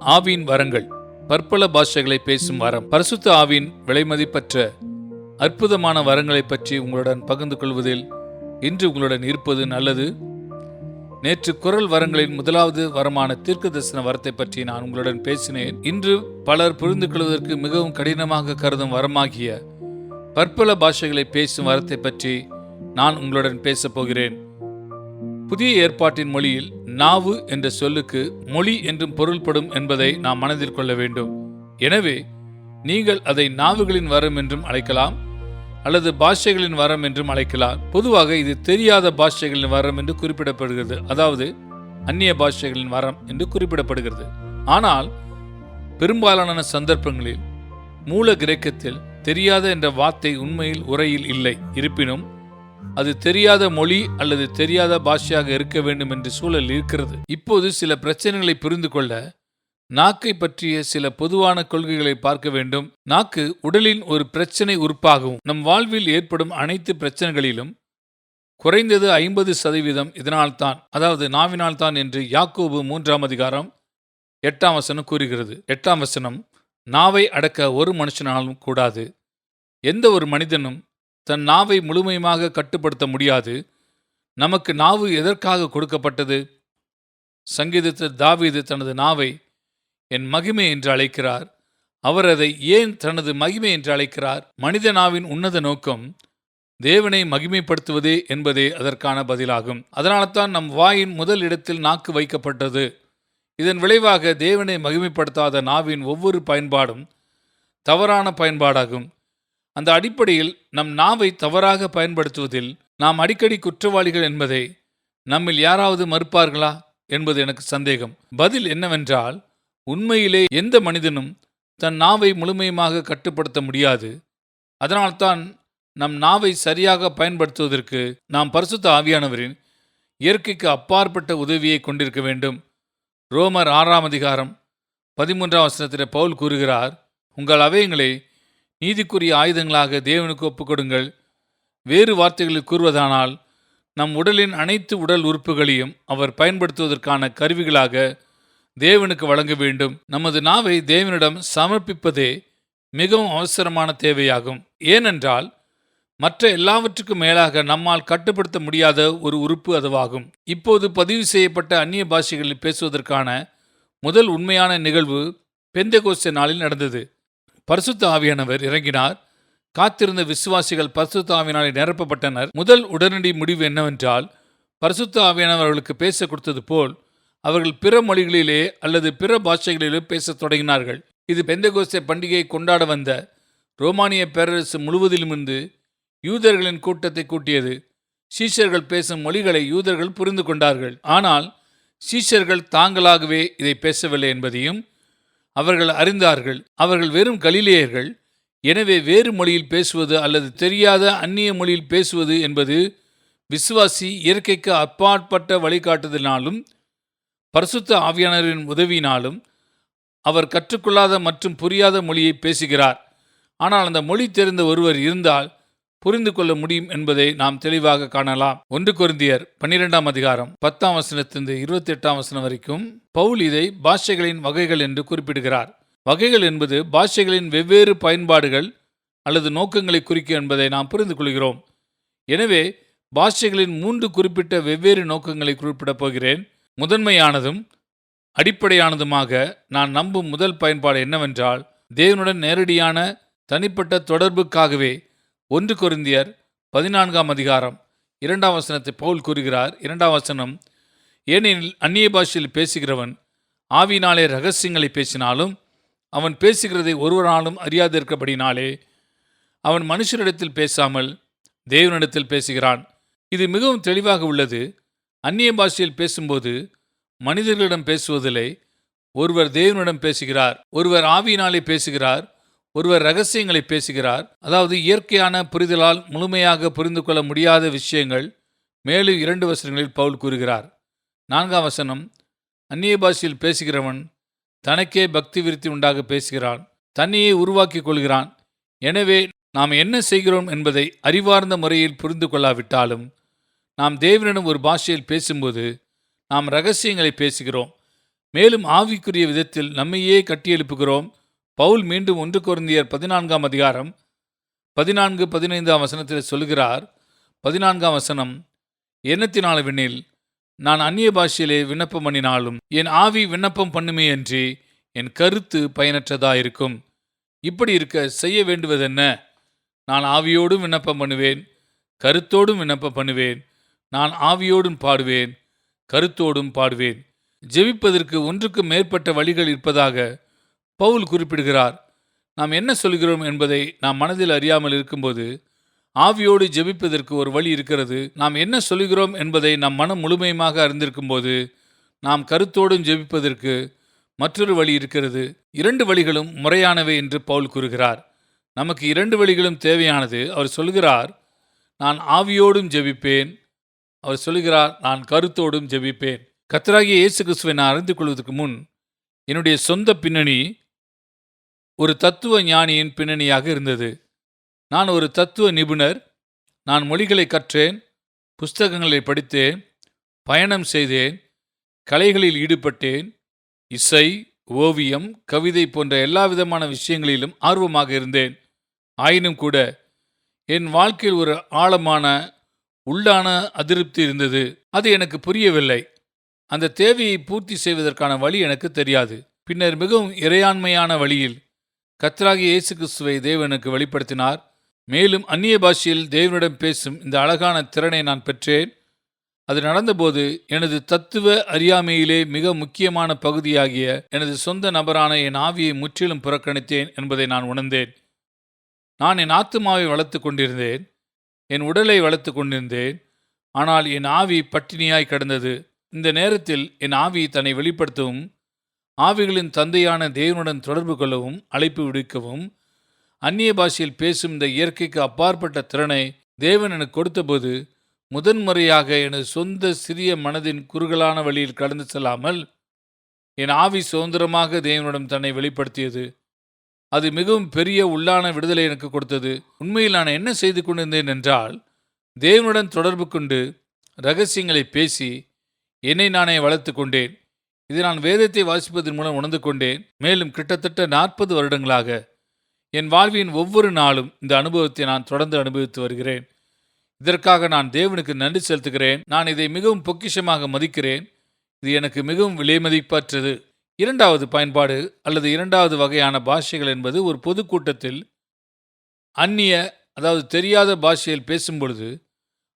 ஆவியின் வரங்கள். பற்பல பாஷைகளை பேசும் வரம். பரிசுத்த ஆவின் விலைமதிப்பற்ற அற்புதமான வரங்களை பற்றி உங்களுடன் பகிர்ந்து கொள்வதில் இன்று உங்களுடன் இருப்பது நல்லது. நேற்று குரல் வரங்களின் முதலாவது வரமான தீர்க்க தரிசன வரத்தை பற்றி நான் உங்களுடன் பேசினேன். இன்று பலர் புரிந்து கொள்வதற்கு மிகவும் கடினமாக கருதும் வரமாகிய பற்பல பாஷைகளை பேசும் வரத்தை பற்றி நான் உங்களுடன் பேசப் போகிறேன். புதிய ஏற்பாட்டின் மொழியில் நாவு என்ற சொல்லுக்கு மொழி என்றும் பொருள்படும் என்பதை நாம் மனதில் கொள்ள வேண்டும். எனவே நீங்கள் அதை நாவுகளின் வரம் என்றும் அழைக்கலாம் அல்லது பாஷைகளின் வரம் என்றும் அழைக்கலாம். பொதுவாக இது தெரியாத பாஷைகளின் வரம் என்று குறிப்பிடப்படுகிறது. அதாவது அந்நிய பாஷைகளின் வரம் என்று குறிப்பிடப்படுகிறது. ஆனால் பெரும்பாலான சந்தர்ப்பங்களில் மூல கிரேக்கத்தில் தெரியாத என்ற வார்த்தை உண்மையில் உரையில் இல்லை. இருப்பினும் அது தெரியாத மொழி அல்லது தெரியாத பாஷையாக இருக்க வேண்டும் என்ற சூழல் இருக்கிறது. இப்போது சில பிரச்சனைகளை புரிந்து கொள்ள நாக்கை பற்றிய சில பொதுவான கொள்கைகளை பார்க்க வேண்டும். நாக்கு உடலின் ஒரு பிரச்சனை உறுப்பாகவும் நம் வாழ்வில் ஏற்படும் அனைத்து பிரச்சனைகளிலும் குறைந்தது ஐம்பது சதவீதம் இதனால்தான் அதாவது நாவினால்தான் என்று யாக்கோபு மூன்றாம் அதிகாரம் எட்டாம் வசனம் கூறுகிறது. எட்டாம் வசனம் நாவை அடக்க ஒரு மனுஷனாலும் கூடாது. எந்த ஒரு மனிதனும் தன் நாவை முழுமையுமாக கட்டுப்படுத்த முடியாது. நமக்கு நாவு எதற்காக கொடுக்கப்பட்டது? சங்கீதத்தில் தாவீது தனது நாவை என் மகிமை என்று அழைக்கிறார். அவர் அதை ஏன் தனது மகிமை என்று அழைக்கிறார்? மனித நாவின் உன்னத நோக்கம் தேவனை மகிமைப்படுத்துவதே என்பதே அதற்கான பதிலாகும். அதனால்தான் நம் வாயின் முதல் இடத்தில் நாக்கு வைக்கப்பட்டது. இதன் விளைவாக தேவனை மகிமைப்படுத்தாத நாவின் ஒவ்வொரு பயன்பாடும் தவறான பயன்பாடாகும். அந்த அடிப்படையில் நம் நாவை தவறாக பயன்படுத்துவதில் நாம் அடிக்கடி குற்றவாளிகள் என்பதை நம்மில் யாராவது மறுப்பார்களா என்பது எனக்கு சந்தேகம். பதில் என்னவென்றால் உண்மையிலே எந்த மனிதனும் தன் நாவை முழுமையுமாக கட்டுப்படுத்த முடியாது. அதனால்தான் நம் நாவை சரியாக பயன்படுத்துவதற்கு நாம் பரிசுத்த ஆவியானவரின் இயற்கைக்கு அப்பாற்பட்ட உதவியை கொண்டிருக்க வேண்டும். ரோமர் ஆறாம் அதிகாரம் பதிமூன்றாம் வசனத்தில் பவுல் கூறுகிறார் உங்கள் அவயங்களை நீதிக்குரிய ஆயுதங்களாக தேவனுக்கு ஒப்புக்கொடுங்கள். வேறு வார்த்தைகளில் கூறுவதானால் நம் உடலின் அனைத்து உடல் உறுப்புகளையும் அவர் பயன்படுத்துவதற்கான கருவிகளாக தேவனுக்கு வழங்க வேண்டும். நமது நாவை தேவனிடம் சமர்ப்பிப்பதே மிகவும் அவசரமான தேவையாகும். ஏனென்றால் மற்ற எல்லாவற்றுக்கும் மேலாக நம்மால் கட்டுப்படுத்த முடியாத ஒரு உறுப்பு அதுவாகும். இப்போது பதிவு செய்யப்பட்ட அந்நிய பாஷைகளில் பேசுவதற்கான முதல் உண்மையான நிகழ்வு பெந்தகோஸ்தே நாளில் நடந்தது. பரிசுத்த ஆவியானவர் இறங்கினார். காத்திருந்த விசுவாசிகள் பரிசுத்த ஆவியினாலே நிரப்பப்பட்டனர். முதல் உடனடி முடிவு என்னவென்றால் பரிசுத்த ஆவியானவர் அவர்களுக்கு பேச கொடுத்தது போல் அவர்கள் பிற மொழிகளிலே அல்லது பிற பாஷைகளிலே பேசத் தொடங்கினார்கள். இது பெந்தகோஸ்தே பண்டிகையை கொண்டாட வந்த ரோமானிய பேரரசு முழுவதிலுமிருந்து யூதர்களின் கூட்டத்தை கூட்டியது. சீஷர்கள் பேசும் மொழிகளை யூதர்கள் புரிந்து கொண்டார்கள். ஆனால் சீஷர்கள் தாங்களாகவே இதை பேசவில்லை என்பதையும் அவர்கள் அறிந்தார்கள். அவர்கள் வெறும் கலிலேயர்கள். எனவே வேறு மொழியில் பேசுவது அல்லது தெரியாத அந்நிய மொழியில் பேசுவது என்பது விசுவாசி இயற்கைக்கு அப்பாற்பட்ட வழிகாட்டுதலினாலும் பரிசுத்த ஆவியானரின் உதவியினாலும் அவர் கற்றுக்கொள்ளாத மற்றும் புரியாத மொழியை பேசுகிறார். ஆனால் அந்த மொழி தெரிந்த ஒருவர் இருந்தால் புரிந்து கொள்ள முடியும் என்பதை நாம் தெளிவாக காணலாம். ஒன்று குருந்தியர் பன்னிரெண்டாம் அதிகாரம் பத்தாம் வசனத்திலிருந்து இருபத்தி எட்டாம் வசனம் வரைக்கும் பவுல் இதை பாஷைகளின் வகைகள் என்று குறிப்பிடுகிறார். வகைகள் என்பது பாஷைகளின் வெவ்வேறு பயன்பாடுகள் அல்லது நோக்கங்களை குறிக்கும் என்பதை நாம் புரிந்து கொள்கிறோம். எனவே பாஷைகளின் மூன்று குறிப்பிட்ட வெவ்வேறு நோக்கங்களை குறிப்பிடப் போகிறேன். முதன்மையானதும் அடிப்படையானதுமாக நான் நம்பும் முதல் பயன்பாடு என்னவென்றால் தேவனுடன் நேரடியான தனிப்பட்ட தொடர்புக்காகவே ஒன்று கொருந்தியர் பதினான்காம் அதிகாரம் இரண்டாம் வசனத்தை பவுல் கூறுகிறார். இரண்டாம் வசனம் ஏனெனில் அந்நிய பாஷையில் பேசுகிறவன் ஆவினாலே ரகசியங்களை பேசினாலும் அவன் பேசுகிறதை ஒருவராலும் அறியாதிருக்கபடினாலே அவன் மனுஷரிடத்தில் பேசாமல் தேவனிடத்தில் பேசுகிறான். இது மிகவும் தெளிவாக உள்ளது. அந்நிய பாஷையில் பேசும்போது மனிதர்களிடம் பேசுவதில்லை ஒருவர் தேவனிடம் பேசுகிறார் ஒருவர் ஆவியினாலே பேசுகிறார் ஒருவர் ரகசியங்களை பேசுகிறார். அதாவது இயற்கையான புரிதலால் முழுமையாக புரிந்து கொள்ள முடியாத விஷயங்கள் மேலும் இரண்டு வசனங்களில் பவுல் கூறுகிறார். நான்காம் வசனம் அந்நிய பாஷையில் பேசுகிறவன் தனக்கே பக்தி விருத்தி உண்டாக பேசுகிறான் தன்னையே உருவாக்கி கொள்கிறான். எனவே நாம் என்ன செய்கிறோம் என்பதை அறிவார்ந்த முறையில் புரிந்து கொள்ளாவிட்டாலும் நாம் தேவனிடம் ஒரு பாஷையில் பேசும்போது நாம் ரகசியங்களை பேசுகிறோம். மேலும் ஆவிக்குரிய விதத்தில் நம்மையே கட்டியெழுப்புகிறோம். பவுல் மீண்டும் ஒன்று குருந்தியர் பதினான்காம் அதிகாரம் பதினான்கு பதினைந்தாம் வசனத்தில் சொல்கிறார் பதினான்காம் வசனம் எண்ணத்தினாலவெனில் நான் அந்நிய பாஷையிலே விண்ணப்பம் பண்ணினாலும் என் ஆவி விண்ணப்பம் பண்ணுமே அன்றி என் கருத்து பயனற்றதாயிருக்கும். இப்படி இருக்க செய்ய வேண்டுவதென்ன? நான் ஆவியோடும் விண்ணப்பம் பண்ணுவேன் கருத்தோடும் விண்ணப்பம் பண்ணுவேன். நான் ஆவியோடும் பாடுவேன் கருத்தோடும் பாடுவேன். ஜெபிப்பதற்கு ஒன்றுக்கு மேற்பட்ட வழிகள் இருப்பதாக பவுல் குறிப்பிடுகிறார் நாம் என்ன சொல்கிறோம் என்பதை நாம் மனதில் அறியாமல் இருக்கும்போது ஆவியோடு ஜெபிப்பதற்கு ஒரு வழி இருக்கிறது. நாம் என்ன சொல்கிறோம் என்பதை நம் மனம் முழுமையுமாக அறிந்திருக்கும்போது நாம் கருத்தோடும் ஜெபிப்பதற்கு மற்றொரு வழி இருக்கிறது. இரண்டு வழிகளும் முறையானவை என்று பவுல் கூறுகிறார். நமக்கு இரண்டு வழிகளும் தேவையானது. அவர் சொல்கிறார் நான் ஆவியோடும் ஜெபிப்பேன். அவர் சொல்கிறார் நான் கருத்தோடும் ஜெபிப்பேன். கத்தராகிய இயேசு கிறிஸ்துவை நான் அறிந்து கொள்வதற்கு முன் என்னுடைய சொந்த பின்னணி ஒரு தத்துவ ஞானியின் பின்னணியாக இருந்தது. நான் ஒரு தத்துவ நிபுணர். நான் மொழிகளை கற்றேன். புஸ்தகங்களை படித்தேன். பயணம் செய்தேன். கலைகளில் ஈடுபட்டேன். இசை ஓவியம் கவிதை போன்ற எல்லா விதமான விஷயங்களிலும் ஆர்வமாக இருந்தேன். ஆயினும் கூட என் வாழ்க்கையில் ஒரு ஆழமான உள்ளான அதிருப்தி இருந்தது. அது எனக்கு புரியவில்லை. அந்த தேவையை பூர்த்தி செய்வதற்கான வழி எனக்கு தெரியாது. பின்னர் மிகவும் இறையாண்மையான வழியில் கத்ராகி இயேசு கிறிஸ்துவை தேவனுக்கு வெளிப்படுத்தினார். மேலும் அந்நிய பாஷையில் தேவனிடம் பேசும் இந்த அழகான திறனை நான் பெற்றேன். அது நடந்தபோது எனது தத்துவ அறியாமையிலே மிக முக்கியமான பகுதியாகிய எனது சொந்த நபரான என் ஆவியை முற்றிலும் புறக்கணித்தேன் என்பதை நான் உணர்ந்தேன். நான் என் ஆத்துமாவை வளர்த்து கொண்டிருந்தேன். என் உடலை வளர்த்து கொண்டிருந்தேன். ஆனால் என் ஆவி பட்டினியாய் கிடந்தது. இந்த நேரத்தில் என் ஆவி தன்னை வெளிப்படுத்தவும் ஆவிகளின் தந்தையான தேவனுடன் தொடர்பு கொள்ளவும் அழைப்பு விடுக்கவும் அந்நிய பாஷையில் பேசும் இந்த இயற்கைக்கு அப்பாற்பட்ட திறனை தேவன் எனக்கு கொடுத்தபோது முதன்முறையாக எனது சொந்த சிறிய மனதின் குறுகலான வழியில் கடந்து செல்லாமல் என் ஆவி சுதந்திரமாக தேவனிடம் தன்னை வெளிப்படுத்தியது. அது மிகவும் பெரிய உள்ளான விடுதலை எனக்கு கொடுத்தது. உண்மையில் நான் என்ன செய்து கொண்டிருந்தேன் என்றால் தேவனுடன் தொடர்பு கொண்டு ரகசியங்களை பேசி என்னை நானே வளர்த்து கொண்டேன். இதை நான் வேதத்தை வாசிப்பதன் மூலம் உணர்ந்து கொண்டேன் மேலும் கிட்டத்தட்ட நாற்பது வருடங்களாக என் வாழ்வின் ஒவ்வொரு நாளும் இந்த அனுபவத்தை நான் தொடர்ந்து அனுபவித்து வருகிறேன். இதற்காக நான் தேவனுக்கு நன்றி செலுத்துகிறேன். நான் இதை மிகவும் பொக்கிஷமாக மதிக்கிறேன். இது எனக்கு மிகவும் விலைமதிப்பற்றது இரண்டாவது பயன்பாடு அல்லது இரண்டாவது வகையான பாஷைகள் என்பது ஒரு பொதுக்கூட்டத்தில் அந்நிய அதாவது தெரியாத பாஷையில் பேசும் பொழுது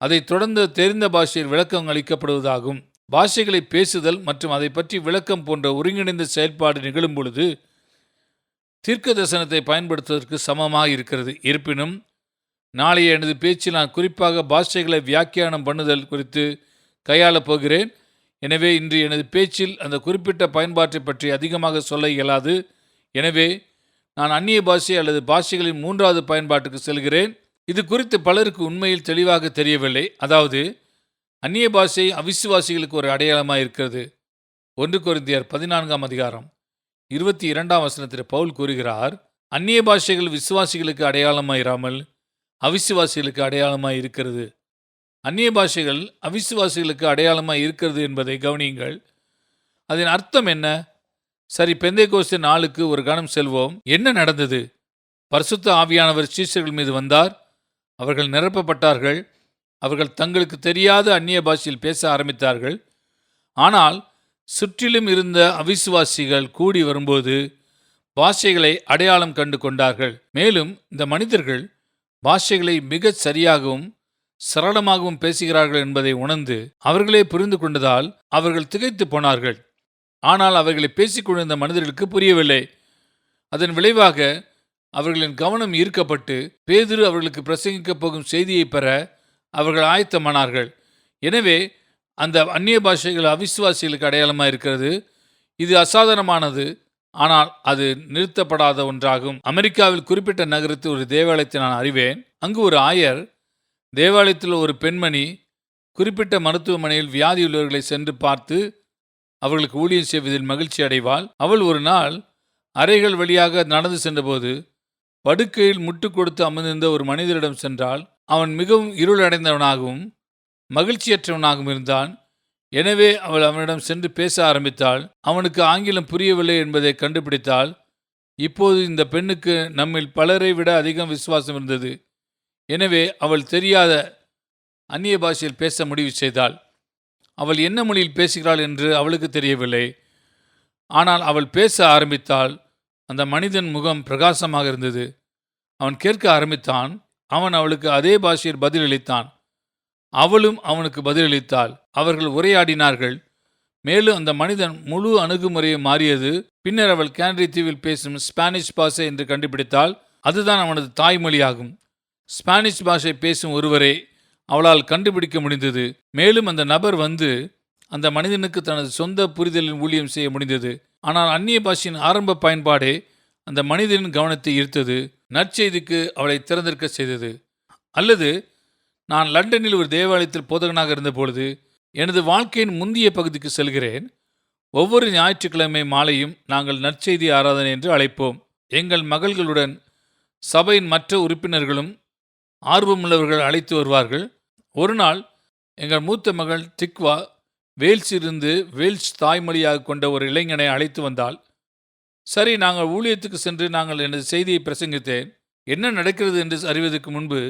அதை தொடர்ந்து தெரிந்த பாஷையில் விளக்கம் அளிக்கப்படுவதாகும். பாஷைகளை பேசுதல் மற்றும் அதை பற்றி விளக்கம் போன்ற ஒருங்கிணைந்த செயல்பாடு நிகழும் பொழுது தீர்க்க தரிசனத்தை பயன்படுத்துவதற்கு சமமாக இருக்கிறது. இருப்பினும் நாளைய எனது பேச்சில் நான் குறிப்பாக பாஷைகளை வியாக்கியானம் பண்ணுதல் குறித்து கையாளப் போகிறேன். எனவே இன்று எனது பேச்சில் அந்த குறிப்பிட்ட பயன்பாட்டை பற்றி அதிகமாக சொல்ல இயலாது. எனவே நான் அந்நிய பாஷை அல்லது பாஷைகளின் மூன்றாவது பயன்பாட்டுக்கு செல்கிறேன். இது குறித்து பலருக்கு உண்மையில் தெளிவாக தெரியவில்லை. அதாவது அந்நிய பாஷை அவிசுவாசிகளுக்கு ஒரு அடையாளமாக இருக்கிறது. ஒன்று குருந்தியர் பதினான்காம் அதிகாரம் இருபத்தி இரண்டாம் வசனத்தில் பவுல் கூறுகிறார் அந்நிய பாஷைகள் விசுவாசிகளுக்கு அடையாளமாக இராமல் அவிசுவாசிகளுக்கு அடையாளமாக இருக்கிறது அந்நிய பாஷைகள் அவிசுவாசிகளுக்கு அடையாளமாக இருக்கிறது என்பதை கவனியுங்கள். அதன் அர்த்தம் என்ன? சரி பெந்தை கோஸ்து நாளுக்கு ஒரு கணம் செல்வோம். என்ன நடந்தது? பரிசுத்த ஆவியானவர் சீசர்கள் மீது வந்தார். அவர்கள் நிரப்பப்பட்டார்கள். அவர்கள் தங்களுக்கு தெரியாத அந்நிய பாஷையில் பேச ஆரம்பித்தார்கள். ஆனால் சுற்றிலும் இருந்த அவிசுவாசிகள் கூடி வரும்போது பாஷைகளை அடையாளம் கண்டு கொண்டார்கள். மேலும் இந்த மனிதர்கள் பாஷைகளை மிகச் சரியாகவும் சரளமாகவும் பேசுகிறார்கள் என்பதை உணர்ந்து அவர்களே புரிந்து கொண்டதால் அவர்கள் திகைத்து போனார்கள். ஆனால் அவர்களை பேசிக்கொண்டிருந்த மனிதர்களுக்கு புரியவில்லை. அதன் விளைவாக அவர்களின் கவனம் ஈர்க்கப்பட்டு பேதுரு அவர்களுக்கு பிரசங்கிக்கப் போகும் செய்தியை பெற அவர்கள் ஆயத்தமானார்கள் எனவே அந்த அந்நிய பாஷைகள் அவிசுவாசிகளுக்கு அடையாளமாக இருக்கிறது. இது அசாதாரணமானது. ஆனால் அது நிறுத்தப்படாத ஒன்றாகும். அமெரிக்காவில் குறிப்பிட்ட நகரத்தில் ஒரு தேவாலயத்தை நான் அறிவேன். அங்கு ஒரு ஆயர் தேவாலயத்தில் ஒரு பெண்மணி குறிப்பிட்ட மருத்துவமனையில் வியாதியுள்ளவர்களை சென்று பார்த்து அவர்களுக்கு ஊழியம் செய்வதில் மகிழ்ச்சி அடைவாள். அவள் ஒரு நாள் அறைகள் வழியாக நடந்து சென்றபோது படுக்கையில் முட்டு கொடுத்து அமர்ந்திருந்த ஒரு மனிதரிடம் சென்றால் அவன் மிகவும் இருளடைந்தவனாகவும் மகிழ்ச்சியற்றவனாகவும் இருந்தான். எனவே அவள் அவனிடம் சென்று பேச ஆரம்பித்தாள். அவனுக்கு ஆங்கிலம் புரியவில்லை என்பதை கண்டுபிடித்தாள். இப்போது இந்த பெண்ணுக்கு நம்மில் பலரை விட அதிகம் விசுவாசம் இருந்தது. எனவே அவள் தெரியாத அந்நிய பாஷையில் பேச முடிவு செய்தாள். அவள் என்ன மொழியில் பேசுகிறாள் என்று அவளுக்கு தெரியவில்லை. ஆனால் அவள் பேச ஆரம்பித்தால் அந்த மனிதன் முகம் பிரகாசமாக இருந்தது. அவன் கேட்க ஆரம்பித்தான். அவன் அவளுக்கு அதே பாஷையில் பதிலளித்தான். அவளும் அவனுக்கு பதிலளித்தாள். அவர்கள் உரையாடினார்கள். மேலும் அந்த மனிதன் முழு அணுகுமுறையை மாறியது. பின்னர் அவள் கேனரி தீவில் பேசும் ஸ்பானிஷ் பாஷை என்று கண்டுபிடித்தால் அதுதான் அவனது தாய்மொழியாகும். ஸ்பானிஷ் பாஷை பேசும் ஒருவரை அவளால் கண்டுபிடிக்க முடிந்தது. மேலும் அந்த நபர் வந்து அந்த மனிதனுக்கு தனது சொந்த புரிதலின் ஊழியம் செய்ய முடிந்தது. ஆனால் அந்நிய பாஷையின் ஆரம்ப பயன்பாடே அந்த மனிதனின் கவனத்தை ஈர்த்தது. நற்செய்திக்கு அவளை திறந்திருக்க செய்தது. அல்லது நான் லண்டனில் ஒரு தேவாலயத்தில் போதகனாக இருந்தபொழுது எனது வாழ்க்கையின் முந்திய பகுதிக்கு செல்கிறேன். ஒவ்வொரு ஞாயிற்றுக்கிழமை மாலையும் நாங்கள் நற்செய்தி ஆராதனை என்று அழைப்போம். எங்கள் மகள்களுடன் சபையின் மற்ற உறுப்பினர்களும் ஆர்வமுள்ளவர்கள் அழைத்து வருவார்கள். ஒரு நாள் எங்கள் மூத்த மகள் திக்வா வேல்ஸிலிருந்து வேல்ஸ் தாய்மொழியாக கொண்ட ஒரு இளைஞனை அழைத்து வந்தாள். சரி நாங்கள் ஊழியத்துக்கு சென்று நாங்கள் எனது செய்தியை பிரசங்கித்தேன். என்ன நடக்கிறது என்று அறிவதற்கு முன்பு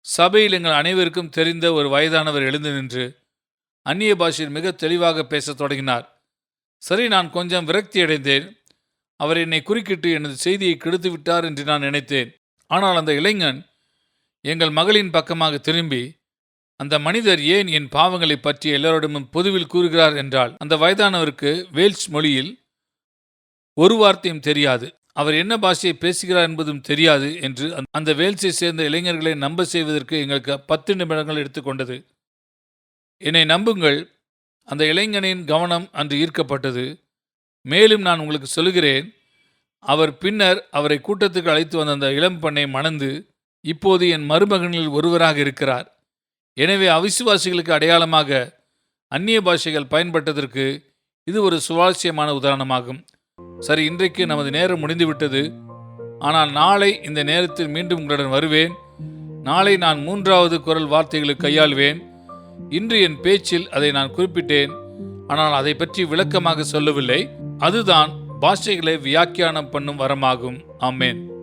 சபையில் எங்கள் அனைவருக்கும் தெரிந்த ஒரு வயதானவர் எழுந்து நின்று அந்நிய பாஷையில் மிக தெளிவாக பேசத் தொடங்கினார். சரி நான் கொஞ்சம் விரக்தி அடைந்தேன். அவர் என்னை குறுக்கிட்டு எனது செய்தியை கெடுத்து விட்டார் என்று நான் நினைத்தேன். ஆனால் அந்த இளைஞன் எங்கள் மகளின் பக்கமாக திரும்பி அந்த மனிதர் ஏன் என் பாவங்களை பற்றி எல்லோரிடமும் பொதுவில் கூறுகிறார் என்றால் அந்த வயதானவருக்கு வேல்ஸ் மொழியில் ஒரு வார்த்தையும் தெரியாது. அவர் என்ன பாஷையை பேசுகிறார் என்பதும் தெரியாது என்று அந்த- அந்த வேல்ஸை சேர்ந்த இளைஞர்களை நம்ப செய்வதற்கு எங்களுக்கு பத்து நிமிடங்கள் எடுத்துக்கொண்டது என்னை நம்புங்கள். அந்த இளைஞனின் கவனம் அன்று ஈர்க்கப்பட்டது. மேலும் நான் உங்களுக்கு சொல்கிறேன் அவர் பின்னர் அவரை கூட்டத்துக்கு அழைத்து வந்த அந்த இளம் பெண்ணை மணந்து இப்போது என் மருமகனில் ஒருவராக இருக்கிறார். எனவே அவிசுவாசிகளுக்கு அடையாளமாக அந்நிய பாஷைகள் பயன்பட்டதற்கு இது ஒரு சுவாரஸ்யமான உதாரணமாகும். சரி இன்றைக்கு நமது நேரம் முடிந்துவிட்டது ஆனால் நாளை இந்த நேரத்தில் மீண்டும் உங்களுடன் வருவேன். நாளை நான் மூன்றாவது குரல் வார்த்தைகளை கையாள்வேன். இன்று என் பேச்சில் அதை நான் குறிப்பிட்டேன். ஆனால் அதை பற்றி விளக்கமாக சொல்லவில்லை. அதுதான் பாஷைகளை வியாக்கியானம் பண்ணும் வரமாகும். ஆமேன்.